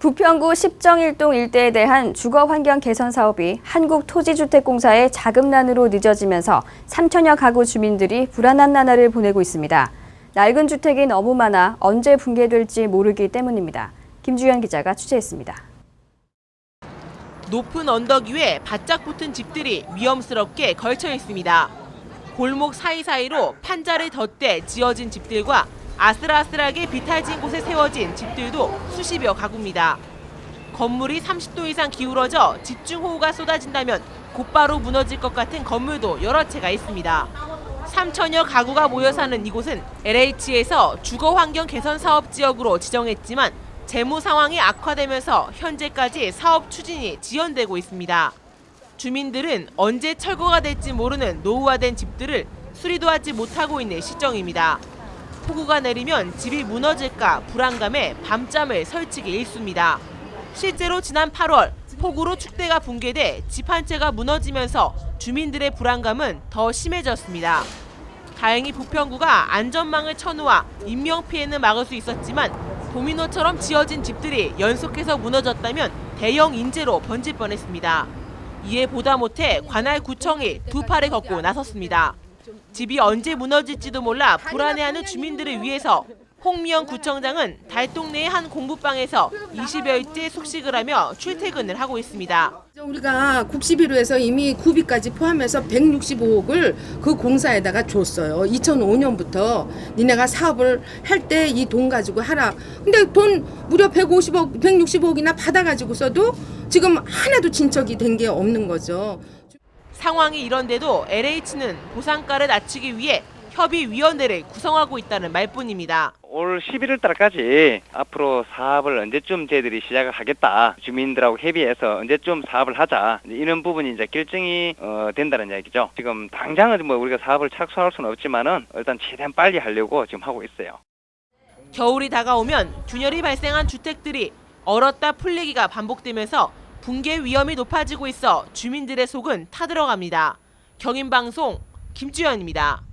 부평구 십정일동 일대에 대한 주거 환경 개선 사업이 한국토지주택공사의 자금난으로 늦어지면서 3천여 가구 주민들이 불안한 나날을 보내고 있습니다. 낡은 주택이 너무 많아 언제 붕괴될지 모르기 때문입니다. 김주현 기자가 취재했습니다. 높은 언덕 위에 바짝 붙은 집들이 위험스럽게 걸쳐 있습니다. 골목 사이사이로 판자를 덧대 지어진 집들과 아슬아슬하게 비탈진 곳에 세워진 집들도 수십여 가구입니다. 건물이 30도 이상 기울어져 집중호우가 쏟아진다면 곧바로 무너질 것 같은 건물도 여러 채가 있습니다. 3천여 가구가 모여 사는 이곳은 LH에서 주거 환경 개선 사업 지역으로 지정했지만 재무 상황이 악화되면서 현재까지 사업 추진이 지연되고 있습니다. 주민들은 언제 철거가 될지 모르는 노후화된 집들을 수리도 하지 못하고 있는 시정입니다. 폭우가 내리면 집이 무너질까 불안감에 밤잠을 설치기 일쑤입니다. 실제로 지난 8월 폭우로 축대가 붕괴돼 집 한 채가 무너지면서 주민들의 불안감은 더 심해졌습니다. 다행히 부평구가 안전망을 쳐놓아 인명 피해는 막을 수 있었지만 도미노처럼 지어진 집들이 연속해서 무너졌다면 대형 인재로 번질 뻔했습니다. 이에 보다 못해 관할 구청이 두 팔을 걷고 나섰습니다. 집이 언제 무너질지도 몰라 불안해하는 주민들을 위해서 홍미영 구청장은 달동네의 한 공부방에서 20여일째 숙식을 하며 출퇴근을 하고 있습니다. 우리가 국시비로에서 이미 구비까지 포함해서 165억을 그 공사에다가 줬어요. 2005년부터 니네가 사업을 할 때 이 돈 가지고 하라. 근데 돈 무려 150억, 165억이나 받아가지고서도 지금 하나도 진척이 된 게 없는 거죠. 상황이 이런데도 LH는 보상가를 낮추기 위해 협의위원회를 구성하고 있다는 말뿐입니다. 올 11월 달까지 앞으로 사업을 언제쯤 저희들이 시작을 하겠다. 주민들하고 협의해서 언제쯤 사업을 하자. 이런 부분이 이제 결정이 어, 된다는 이야기죠. 지금 당장은 뭐 우리가 사업을 착수할 수는 없지만은 일단 최대한 빨리 하려고 지금 하고 있어요. 겨울이 다가오면 균열이 발생한 주택들이 얼었다 풀리기가 반복되면서 붕괴 위험이 높아지고 있어 주민들의 속은 타들어갑니다. 경인방송 김주현입니다.